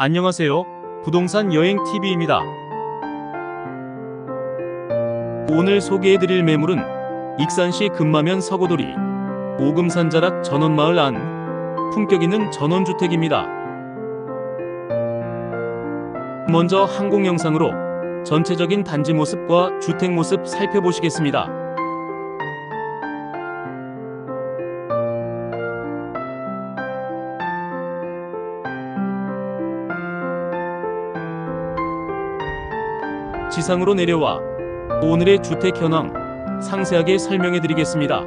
안녕하세요. 부동산 여행 TV입니다. 오늘 소개해드릴 매물은 익산시 금마면 서고돌이 오금산 자락 전원마을 안 품격 있는 전원주택입니다. 먼저 항공 영상으로 전체적인 단지 모습과 주택 모습 살펴보시겠습니다. 지상으로 내려와 오늘의 주택 현황 상세하게 설명해 드리겠습니다.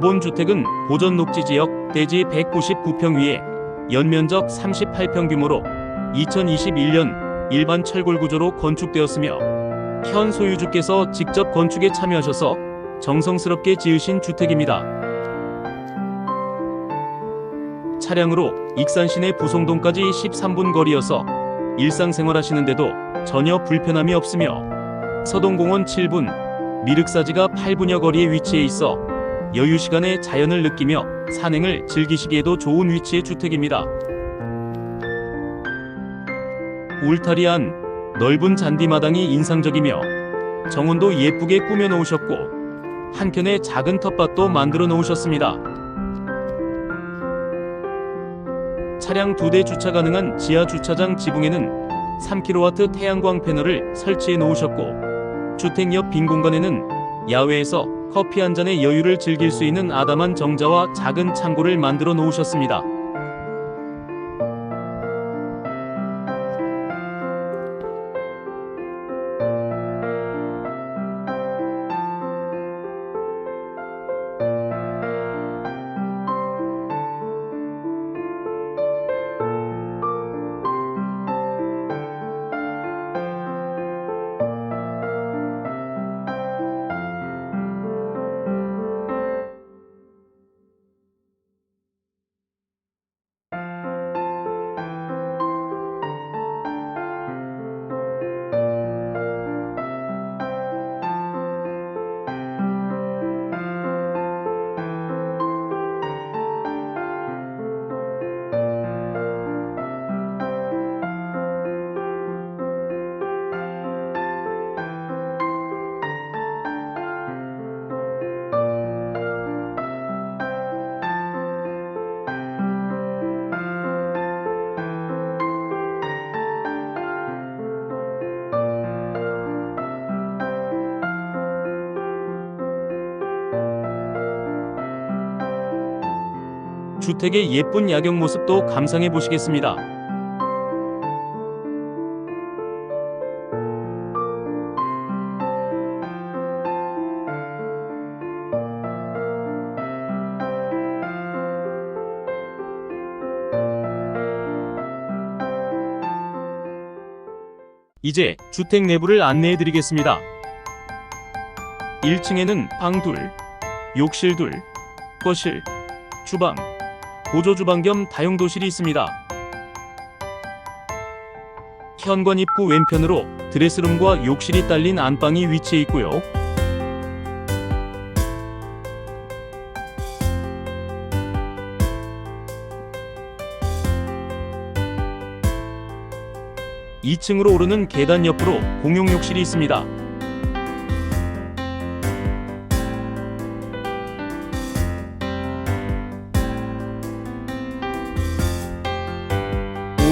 본 주택은 보전 녹지 지역 대지 199평 위에 연면적 38평 규모로 2021년 일반 철골 구조로 건축되었으며 현 소유주께서 직접 건축에 참여하셔서 정성스럽게 지으신 주택입니다. 차량으로 익산 시내 부송동까지 13분 거리여서 일상생활 하시는데도 전혀 불편함이 없으며 서동공원 7분, 미륵사지가 8분여 거리에 위치해 있어 여유 시간에 자연을 느끼며 산행을 즐기시기에도 좋은 위치의 주택입니다. 울타리안 넓은 잔디마당이 인상적이며 정원도 예쁘게 꾸며 놓으셨고 한켠에 작은 텃밭도 만들어 놓으셨습니다. 차량 두 대 주차 가능한 지하 주차장 지붕에는 3kW 태양광 패널을 설치해 놓으셨고 주택 옆 빈 공간에는 야외에서 커피 한 잔의 여유를 즐길 수 있는 아담한 정자와 작은 창고를 만들어 놓으셨습니다. 주택의 예쁜 야경 모습도 감상해 보시겠습니다. 이제 주택 내부를 안내해 드리겠습니다. 1층에는 방 둘, 욕실 둘, 거실, 주방, 보조 주방 겸 다용도실이 있습니다. 현관 입구 왼편으로 드레스룸과 욕실이 딸린 안방이 위치해 있고요. (2층으로) 오르는 계단 옆으로 공용 욕실이 있습니다.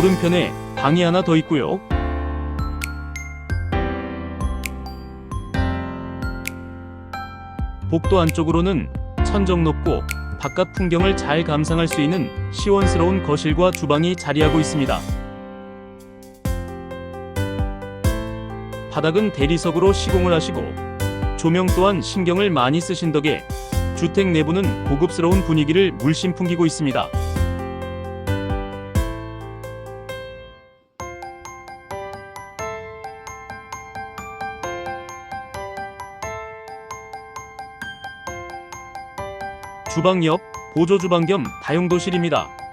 오른편에 방이 하나 더 있고요. 복도 안쪽으로는 천정 높고 바깥 풍경을 잘 감상할 수 있는 시원스러운 거실과 주방이 자리하고 있습니다. 바닥은 대리석으로 시공을 하시고 조명 또한 신경을 많이 쓰신 덕에 주택 내부는 고급스러운 분위기를 물씬 풍기고 있습니다. 주방 옆 보조 주방 겸 다용도실입니다.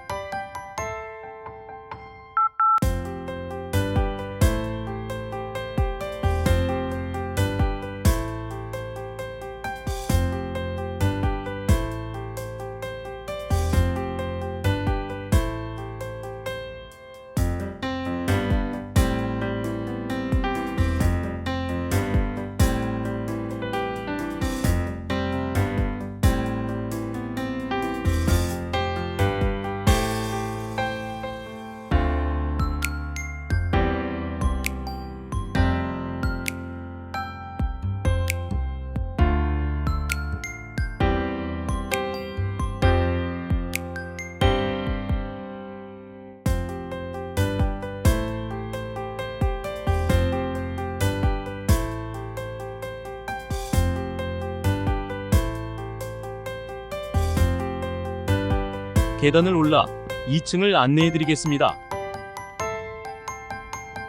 계단을 올라 2층을 안내해 드리겠습니다.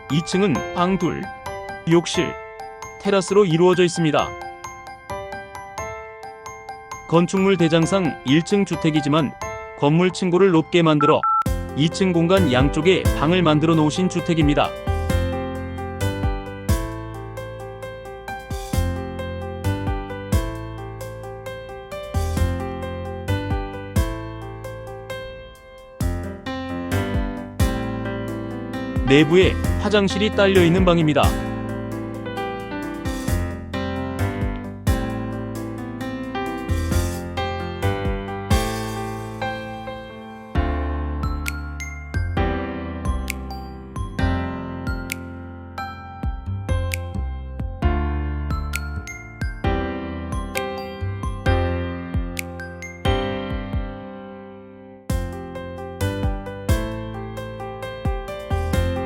2층은 방 둘, 욕실, 테라스로 이루어져 있습니다. 건축물 대장상 1층 주택이지만 건물 층고를 높게 만들어 2층 공간 양쪽에 방을 만들어 놓으신 주택입니다. 내부에 화장실이 딸려 있는 방입니다.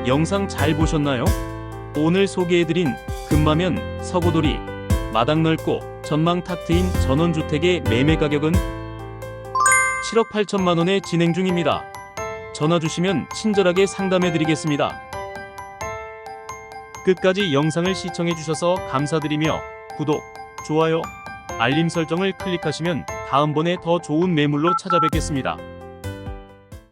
영상 잘 보셨나요? 오늘 소개해드린 금마면 서고돌이 마당 넓고 전망 탁 트인 전원주택의 매매 가격은 7억 8천만 원에 진행 중입니다. 전화 주시면 친절하게 상담해 드리겠습니다. 끝까지 영상을 시청해 주셔서 감사드리며 구독, 좋아요, 알림 설정을 클릭하시면 다음번에 더 좋은 매물로 찾아뵙겠습니다.